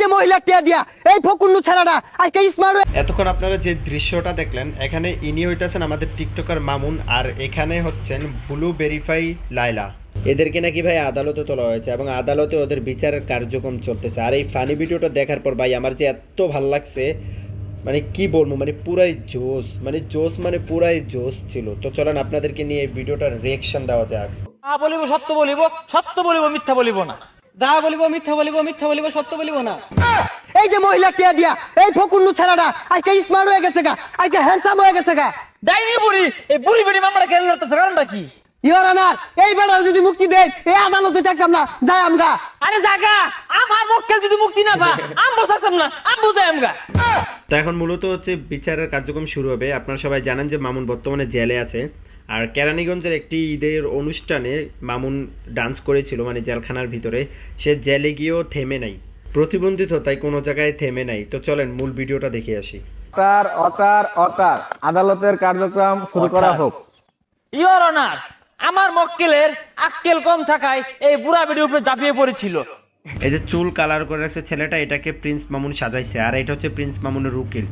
যে মহিলা টিয়া দিয়া এই ফকুন্নু ছেলেটা আজকে স্মার্ট এতক্ষণ আপনারা যে দৃশ্যটা দেখলেন এখানে ইনি হইতেছেন আমাদের টিকটকার মামুন আর এখানে হচ্ছেন ব্লু ভেরিফাই লাইলা এদেরকে নাকি ভাই আদালতে তোলা হয়েছে এবং আদালতে ওদের বিচারের কার্যক্রম চলতেছে। আর এই ফানি ভিডিওটা দেখার পর ভাই আমার যে এত ভালো লাগছে মানে কি বলব মানে পুরাই জোস মানে জোস মানে পুরাই জোস ছিল। তো চলেন আপনাদেরকে নিয়ে এই ভিডিওটার রিয়েকশন দেওয়া যাক। বলিব সত্য বলিব সত্য বলিব মিথ্যা বলিব না। যা বলিব মিথ্যা বলিব মিথ্যা বলিব সত্য বলিব না। এই যে মহিলা টিয়া দিয়া এই ফকুন্নু ছেলেটা আজকে স্মার্ট হয়ে গেছে গা আজকে হ্যান্ডসাম হয়ে গেছে গা। ডাইনি বুড়ি এই বুড়ি বেড়ি মামলা কেন লড়তেছে কারণটা কি? ইওর অনার এই বেটার যদি মুক্তি দেন এই আদালতে থাকতাম না যাই আমরা। আরে জাগা আমার মক্কেল যদি মুক্তি না পা আম বসাতাম না আম বুঝাই আমগা। তো এখন মূলত হচ্ছে বিচারের কার্যক্রম শুরু হবে। আপনারা সবাই জানেন যে মামুন বর্তমানে জেলে আছে। আর কেরানীগঞ্জের একটি ঈদের অনুষ্ঠানে মামুন ডান্স করেছিল মানে জেলখানার ভিতরে। সে জেলে গিয়েও থেমে নাই। প্রতিবন্ধিত তাই কোনো জায়গায় থেমে নাই। তো চলেন মূল ভিডিওটা দেখে আসি। অটার অটার অটার আদালতের কার্যক্রম শুরু করা হোক। ইয়র অনার আমার মক্কেলের আক্কেল কম থাকায় এই বুড়া বেড়ির উপরে ঝাঁপিয়ে পড়েছিল। এই যে চুল কালার করে রাখছে ছেলেটা এটাকে প্রিন্স মামুন সাজাইছে। আর এটা হচ্ছে প্রিন্স মামুনের উকিল।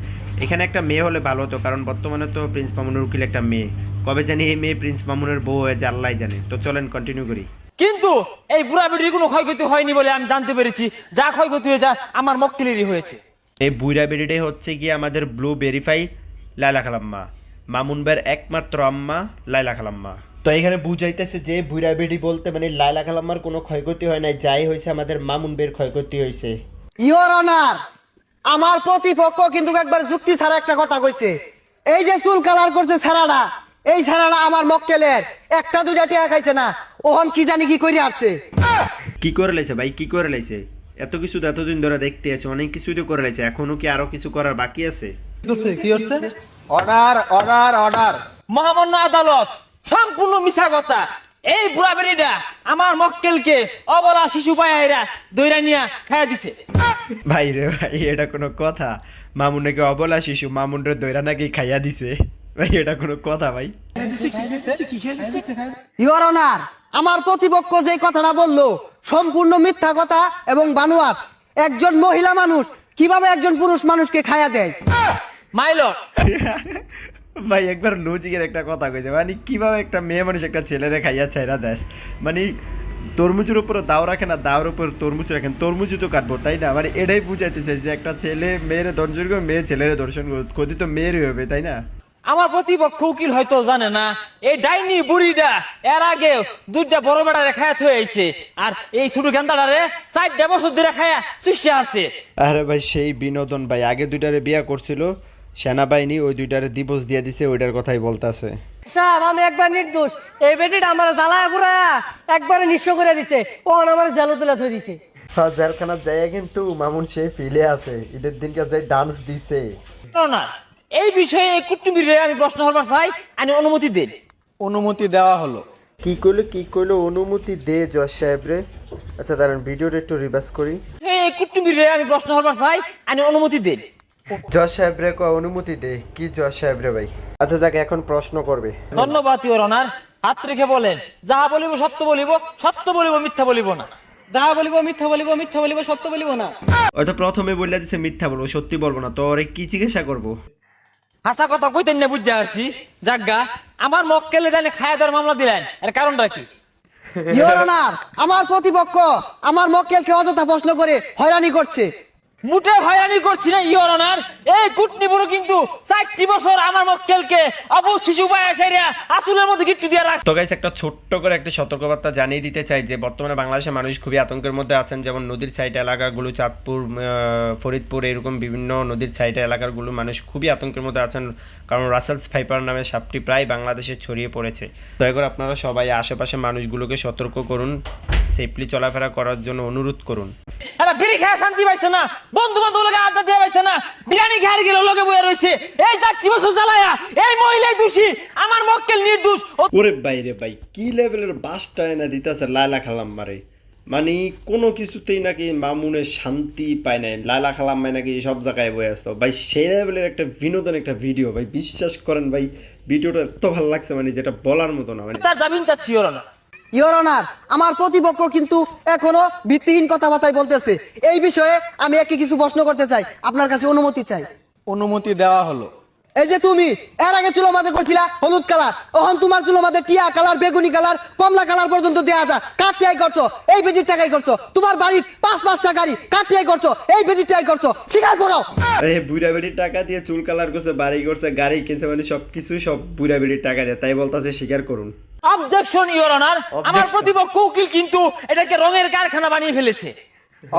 এখানে একটা মেয়ে হলে ভালো হতো কারণ বর্তমানে তো প্রিন্স মামুনের উকিল একটা মেয়ে। কবে জানি এই মেয়ে প্রিন্স মামুনের বউ হয়েছে আল্লাহ জানে। তো চলেন কন্টিনিউ করি। কিন্তু এই বুড়া বেড়ির কোনো ক্ষয়ক্ষতি হয়নি বলে আমি জানতে পেরেছি। যা ক্ষয়ক্ষতি হয়েছে আমার মক্কেলেরই হয়েছে। এই বুইরা বেরিটাই হচ্ছে গিয়ে আমাদের ব্লু ভেরিফাই লাইলা খালাম্মা। মামুন ভাইয়ের একমাত্র আম্মা লাইলা খালাম্মা। তো এখানে বুঝাইতেছে যে বুইরা বেডি বলতে মানে লাইলা খালাম্মার কোনো ক্ষয়ক্ষতি হয় নাই যাই হয়েছে আমাদের মামুন বের ক্ষয়ক্ষতি হয়েছে। ইওর অনার আমার প্রতিপক্ষ কিন্তু একবার যুক্তি ছাড়া একটা কথা কইছে। এই যে চুল কালার করছে ছাড়াটা এই ছাড়াটা আমার মক্কেলের একটা দুটা টিয়া খাইছে না ওহন কি জানি কি করে আসছে কি করে লাইছে ভাই কি করে লাইছে? এত কিছু তো এতদিন ধরে দেখতে আছে অনেক কিছুই তো করে লাইছে এখনও কি আরও কিছু করার বাকি আছে? কি হচ্ছে? অর্ডার অর্ডার অর্ডার মহামান্য আদালত সম্পূর্ণ মিশা কথা। এই বুড়া বেড়িটা আমার মক্কেলকে অবলা শিশু পায়রা দৈরা নিয়া খাইয়া দিছে। ভাই রে ভাই এটা কোনো কথা? মামুন নাকি অবলা শিশু মামুন রে দৈরা নাকি খাইয়া দিছে? ভাই এটা কোনো কথা ভাই? ইওর অনার আমার প্রতিপক্ষ যে কথাটা বলল সম্পূর্ণ মিথ্যা কথা এবং বানোয়াট। একজন মহিলা মানুষ কীভাবে একজন পুরুষ মানুষকে খায়া দেয়? মাইলর ভাই একবার লজিকের একটা কথা কইছে মানে কীভাবে একটা মেয়ে মানুষ একটা ছেলেরে খাইয়া ছাইরা দেয়? মানে তরমুজের উপরে দাও রাখে না দাওর উপর তরমুজ রাখেন তরমুজও তো কাটবো তাই না? মানে এটাই বুঝাইতে চাই যে একটা ছেলে মেয়ের দর্শন করবে মেয়ে ছেলের দর্শন করবে ক্ষতি তো মেয়েরই হবে তাই না? আমার প্রতিপক্ষ উকিল হয়তো জানে না এই ডাইনি বুড়িটা এর আগে দুইটা বড় বেড়া রেখায় থয়ে আইছে আর এই ছোট গেন্দাটারে চারটা বছর ধরে খায়া চুষে আছে। আরে ভাই সেই বিনোদন ভাই আগে দুইটারে বিয়া করছিল সেনাবাহিনী ওই দুইটারে দিবস দিয়ে দিছে ওইটার কথাই বলতাছে। স্যার আমি একবার নির্দোষ। এই বেটিটা আমার জ্বালায় পুরা। একবারে নিঃস্ব করে দিছে। ও আমার জালো তুলে ধরে দিছে। হ্যাঁ জেলখানা যাইয়া কিন্তু মামুন সেই ফিলে আছে। ঈদের দিনকে যে ডান্স দিছে। না এই বিষয়ে কুটুম্বিরে আমি প্রশ্ন করবার চাই আমি অনুমতি দেন অনুমতি দেওয়া হলো। কি কইলো কি কইলো? অনুমতি দে জজ সাহেব রে। আচ্ছা দাঁড়ান ভিডিওটা একটু রিভার্স করি। এই কুটুম্বিরে আমি প্রশ্ন করবার চাই আমি অনুমতি দেন জজ সাহেব রে কয় অনুমতি দে। কি জজ সাহেব রে ভাই? আচ্ছা যাকে এখন প্রশ্ন করবে। ধন্যবাদ ইওর অনার হাত রেখে বলেন যাহা বলিব সত্য বলিব সত্য বলিব মিথ্যা বলিব না। যা বলিব মিথ্যা বলিব মিথ্যা বলিব সত্য বলিব না। হয়তো প্রথমে বললে দিছে মিথ্যা বলব সত্যি বলব না তো ওরে কি জিজ্ঞাসা করব? হাসা কথা কইতেন না বুঝতে পারছি জাগা আমার মক্কেলে জানে খায়া দেওয়ার মামলা দিলেন এর কারণটা কি? ইওর অনার আমার প্রতিপক্ষ আমার মক্কেলকে অযথা প্রশ্ন করে হয়রানি করছে। মুটে হয়রানি করছি না ইওর অনার এই কুটনি বুড়ো কিন্তু চারটি বছর আমার মক্কেলকে অবুধ শিশু সেরিয়া আসলের মধ্যে গিট্টু দিয়ে রাখ। তো গাইস একটা ছোট্ট করে একটা সতর্কবার্তা জানিয়ে দিতে চাই যে বর্তমানে বাংলাদেশের মানুষ খুবই আতঙ্কের মধ্যে আছেন। যেমন নদীর সাইড এলাকাগুলো চাঁদপুর ফরিদপুর এরকম বিভিন্ন নদীর সাইড এলাকাগুলো মানুষ খুবই আতঙ্কের মধ্যে আছেন। কারণ রাসেলস ফাইপার নামে সাপটি প্রায় বাংলাদেশে ছড়িয়ে পড়েছে। দয়া করে আপনারা সবাই আশেপাশে মানুষগুলোকে সতর্ক করুন। সেফলি চলাফেরা করার জন্য অনুরোধ করুন। এবার বিড়ি খায় শান্তি পাইছে না। বন্ধু বান্ধব লোকে আড্ডা দিয়ে পাইছে না? বিরিয়ানি খায় গেলে লোকে বয়ে রয়েছে এই চারটি বছর জ্বালায়া এই মহিলাই দোষী আমার মক্কেল নির্দোষ। ওরে বাইরে ভাই কি লেভেলের বাসটা এনে দিতেছে লাইলা খালাম মারে মানে কোনো কিছুতেই নাকি মামুনের শান্তি পায় নাই। লাইলা খালাম মাই নাকি সব জায়গায় বয়ে আসতো। ভাই সেই লেভেলের একটা বিনোদন একটা ভিডিও ভাই বিশ্বাস করেন ভাই ভিডিওটা এত ভালো লাগছে মানে যেটা বলার মতো না মানে তার জামিন চাচ্ছি ওরা না। অনার আমার প্রতিপক্ষ কিন্তু এখনও ভিত্তিহীন কথাবার্তায় বলতেছে। এই বিষয়ে আমি একে কিছু প্রশ্ন করতে চাই। আপনার কাছে অনুমতি চাই। অনুমতি দেওয়া হলো। এই যে তুমি এর আগে চুলো মাঝে করছিলা হলুদ কালার। ওহন তোমার চুলো মাঝে টিয়া কালার বেগুনি কালার কমলা কালার পর্যন্ত দেয়া যায় কার টিয়াই করছ? এই বেটির টাকাই করছ। তোমার বাড়ির পাঁচ পাঁচটা গাড়ি কার টিয়াই করছ? এই বেটির টাকাই করছ। স্বীকার করো। আরে বুড়া বেড়ির টাকা দিয়ে চুল কালার করছে বাড়ি করছে গাড়ি কিনছে মানে সব কিছুই সব বুড়া বেড়ির টাকা দিয়ে। তাই বলতাছে স্বীকার করুন। অবজেকশন ইওর অনার আমার প্রতিপক্ষ উকিল কিন্তু এটাকে রঙের কারখানা বানিয়ে ফেলেছে।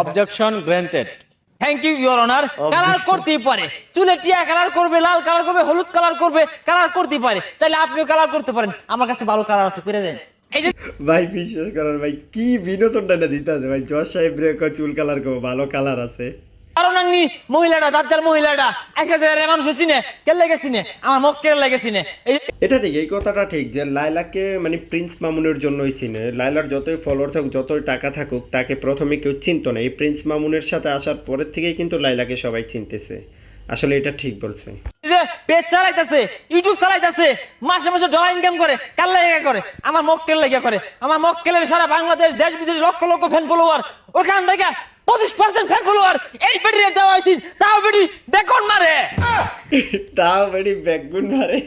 Objection granted thank you your honour colour করতেই পারে। চুলে টিয়া কালার করবে লাল কালার করবে হলুদ কালার করবে কালার করতেই পারে। চাইলে আপনিও কালার করতে পারেন। আমার কাছে ভালো কালার আছে করে দেন। ভাই বিশ্বাস করার ভাই কি বিনোদনটা না দিতে আছে ভাই? জজ সাহেব চুল কালার করব ভালো কালার আছে। কারণ আমি মহিলাটা দাজ্জাল মহিলাটা। আজকে যে মানুষ চিনে কে আমার মুখ কে লেগে এটা ঠিক এই কথাটা ঠিক যে লাইলাকে মানে প্রিন্স মামুনের জন্যই চিনে। লাইলার যতই ফলোয়ার থাকুক যতই টাকা থাকুক তাকে প্রথমে কেউ চিনতো না। এই প্রিন্স মামুনের সাথে আসার পরের থেকেই কিন্তু লাইলাকে সবাই চিনতেছে। আসলে এটা ঠিক বলছে। যে পেজ চালাইতেছে ইউটিউব চালাইতেছে মাসে মাসে ডলার ইনকাম করে কার লেগে করে? আমার মক্কেল লেগে করে। আমার মক্কেলের সারা বাংলাদেশ দেশ বিদেশ লক্ষ লক্ষ ফ্যান ফলোয়ার ওখান থেকে পঁচিশ পার্সেন্ট ফ্যান ফলোয়ার এই বেটি দেওয়া হয়েছি তাও বেটি বেকন মারে। তাও বেড়ি ব্যাগুন মারে।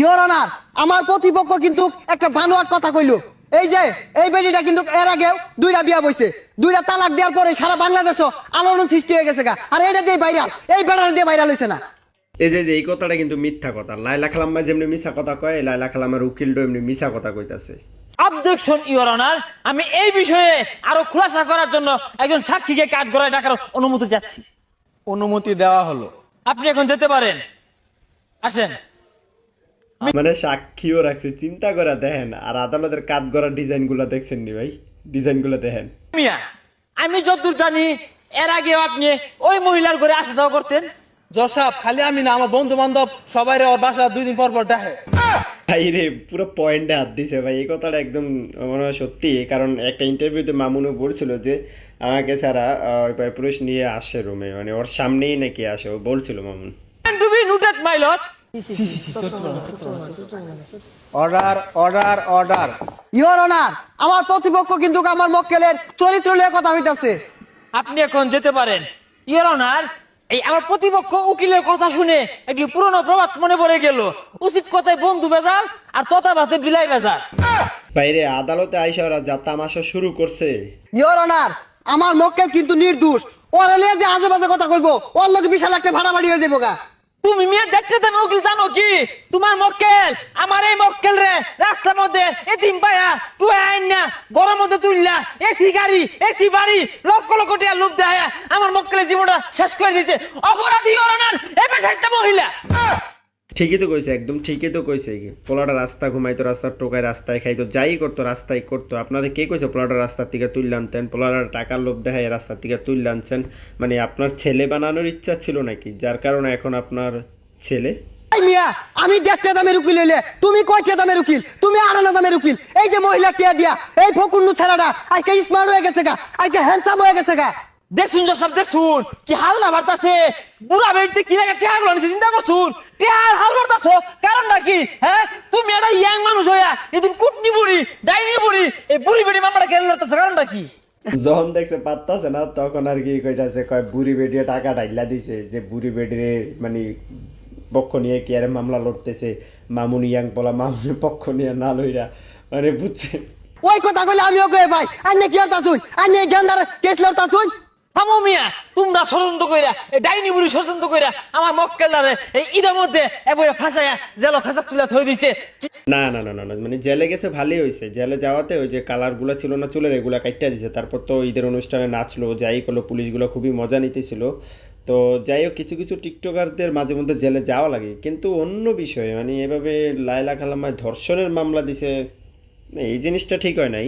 ইওর অনার আমার প্রতিপক্ষ কিন্তু একটা বানোয়াট কথা কইলো। এই যে এই বেটিটা কিন্তু এর আগেও দুইটা বিয়া বইছে। দুইটা তালাক দেওয়ার পরে সারা বাংলাদেশও আলোড়ন সৃষ্টি হয়ে গেছে গা। আর এটা দিয়ে ভাইরাল এই বেটার দিয়ে ভাইরাল হয়েছে না। এই যে যে এই কথাটা কিন্তু মিথ্যা কথা। লাইলা খালাম্মা যেমনি মিশা কথা কয় লাইলা খালাম্মার উকিলটা এমনি মিশা কথা কইতাছে। অবজেকশন ইওর অনার আমি এই বিষয়ে আরও খুলাসা করার জন্য একজন সাক্ষীকে কাঠ গড়ায় ডাকার অনুমতি চাচ্ছি। অনুমতি দেওয়া হলো। আপনি এখন যেতে পারেন। আসেন। মানে সাক্ষীও রাখছে চিন্তা করে দেখেন। আর আদালতের কাঠ গড়া ডিজাইনগুলা দেখছেন নি ভাই? ডিজাইনগুলা দেখেন। মিয়া আমি যতদূর জানি এর আগে আপনি ওই মহিলার ঘরে আসা যাওয়া করতেন। জসাব খালি আমি না আমার বন্ধু বান্ধব সবাই ওর বাসা দুই দিন পর পর ডাকে ভাই রে পুরো পয়েন্টে হাত দিছে ভাই। এই কথাটা একদম মনে হয় সত্যি। কারণ একটা ইন্টারভিউতে মামুনও বলছিল যে আমাকে ছাড়া ওই পুরুষ নিয়ে আসে রুমে মানে ওর সামনেই নাকি আসে ও বলছিল Mamun. Order order order your honour আমার প্রতিপক্ষ কিন্তু আমার মক্কেলের চরিত্র নিয়ে কথা হইতাছে। আপনি এখন যেতে পারেন। ইয়ের অনার এই আমার প্রতিপক্ষ উকিলের কথা শুনে একটি পুরনো প্রবাদ মনে পড়ে গেল। উচিত কথায় বন্ধু বেজাল আর তথা ভাতে বিলাই বেজাল। বাইরে আদালতে আইসা ওরা যা তামাশা শুরু করছে। ইওর অনার আমার মক্কেল কিন্তু নির্দোষ। ওর হলে যে আজে বাজে কথা কইবো ওর লোক বিশাল একটা ভাড়া বাড়ি হয়ে যাব গা। তুমি মেয়ে দেখতে দেবে উকিল জানো কি? তোমার মক্কেল, আমার এই মক্কেল রে, রাস্তার মধ্যে এতিম পায়া তুই আইন না গরম মধ্যে তুললা এসি গাড়ি এসি বাড়ি, লক্ষ লক্ষ টাকা লোভ দেয় আমার মক্কেলের জীবনটা শেষ করে দিয়েছে। অপরাধী অরণার এ পেশাটা মহিলা। ঠিকই তো কইছে, একদম ঠিকই তো কইছে পোলাটা রাস্তা ঘুমাইতো, রাস্তার টোকায় রাস্তায় খাইতো, যাই করতো, রাস্তায় করতো। আপনারা কে কইছে পোলাটা রাস্তার থেকে তুললে আনতেন? পোলাটার টাকার লোভ দেখায় রাস্তার থেকে তুললে আনছেন? মানে আপনার ছেলে বানানোর ইচ্ছা ছিল নাকি? যার কারণে এখন আপনার ছেলে? মিয়া, আমি দেড়টা দামের উকিল হইলে। তুমি কয়টা দামের উকিল, তুমি আড়ানা দামের উকিল। এই যে মহিলা টিয়া দিয়া, এই ফকুন্নু ছেলেটা আজকে স্মার্ট হয়ে গেছে গা, আজকে হ্যান্ডসাম হয়ে গেছে গা। দেখুন সব দেখুন কি হাল না বার্তাছে বুড়া বেড়তে কি লাগে টেহারগুলো নিছে চিন্তা করছুন? টেহার হাল বার্তাছ কারণটা কি হ্যাঁ? তুমি একটা ইয়াং মানুষ হইয়া এদিন কুটনি বুড়ি ডাইনি বুড়ি এই বুড়ি বেড়ি মামলা কেন লড়তেছ? কারণটা কি? যখন দেখছে পাত্তাছে না তখন আর কি কইতাছে কয় বুড়ি বেডিয়ে টাকা ডাইলা দিছে যে বুড়ি বেডিরে মানে পক্ষ নিয়ে কি আর মামলা লড়তেছে? মামুন ইয়াং পোলা মামুনের পক্ষ নিয়ে না লইরা মানে বুঝছে? ওই কথা কইলে আমিও কয়ে ভাই? আইনে কি হতা শুন আইনে গেন্দার কেস লড়তা শুন থামো মিয়া, তোমরা ষড়যন্ত্র কইরা ডাইনি বুড়ি ষড়যন্ত্র কইরা আমার মক্কেলারে এই ঈদের মধ্যে এবারে ফাঁসাইয়া জেলো খাঁচা তুলে থই দিছে। না না না না মানে জেলে গেছে, ভালোই হয়েছে জেলে যাওয়াতে ওই যে কালারগুলো ছিল না চুলের, এগুলো কাইটা দিছে। তারপর তো ঈদের অনুষ্ঠানে নাচলো, যাই করল, পুলিশগুলো খুবই মজা নিতেছিল। তো যাই হোক, কিছু কিছু টিকটকারদের মাঝে মধ্যে জেলে যাওয়া লাগে। কিন্তু অন্য বিষয়ে মানে এভাবে লায়লা খালামায় ধর্ষণের মামলা দিছে, এই জিনিসটা ঠিক হয় নাই।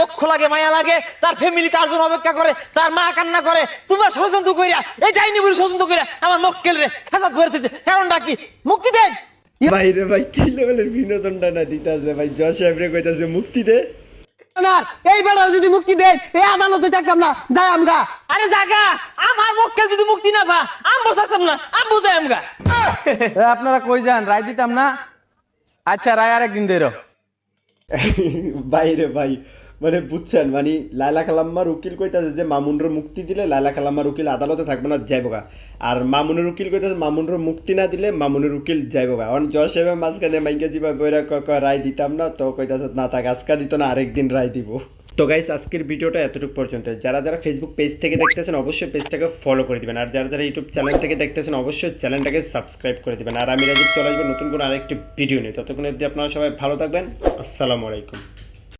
দক্ষ লাগে মায়া লাগে তার ফ্যামিলি তার জন্য অপেক্ষা করে তার মা কান্না করে তোমার ষড়যন্ত্র কইরা এই ডাইনি বুড়ি ষড়যন্ত্র কইরা আমার মক্কেল রে খাঁচা ধরে দিছে। কারণটা কি? মুক্তি দেন। বাইরে ভাই কি লেভেলের বিনোদনটা না দিতেছে ভাই? সাহেবরে কইতাছে মুক্তি দে। না এই বেড়ার যদি মুক্তি দেয় এই আদালতে থাকতাম না। যাই আমরা। আরে জাগা আমার মক্কেল যদি মুক্তি না পা আমবো থাকতাম না আমবো যাই আমগা। আপনারা কই যান? রায় দিতাম না? আচ্ছা রায় আরেকদিন দেরো বাইরে ভাই মানে বুঝছেন মানে লাইলা কালাম্মার উকিল কইতাছে যে মামুনরে মুক্তি দিলে লাইলা কালাম্মার উকিল আদালতে থাকবে না যাইবগা আর মামুনের উকিল কইতাছে মামুনের মুক্তি না দিলে মামুনের উকিল যাইবগা অন জজ সাহেব মাঝখানে মাইকে জিবা বইরা ক রায় দিতাম না, তো কইতাছে, না, থাক, আজকা দিত না, আরেকদিন রায় দিব। তো গাইস আজকের ভিডিওটা এতটুকু পর্যন্ত। যারা যারা ফেসবুক পেজ থেকে দেখতেছেন, অবশ্যই পেজটাকে ফলো করে দিবেন। আর যারা যারা ইউটিউব চ্যানেল থেকে দেখতেছেন, অবশ্যই চ্যানেলটাকে সাবস্ক্রাইব করে দিবেন। আর আমি রাজীব চলে আসব নতুন কোনো আরেকটি ভিডিও নিয়ে। ততক্ষণ অবধি আপনারা সবাই ভালো থাকবেন। আসসালামু আলাইকুম।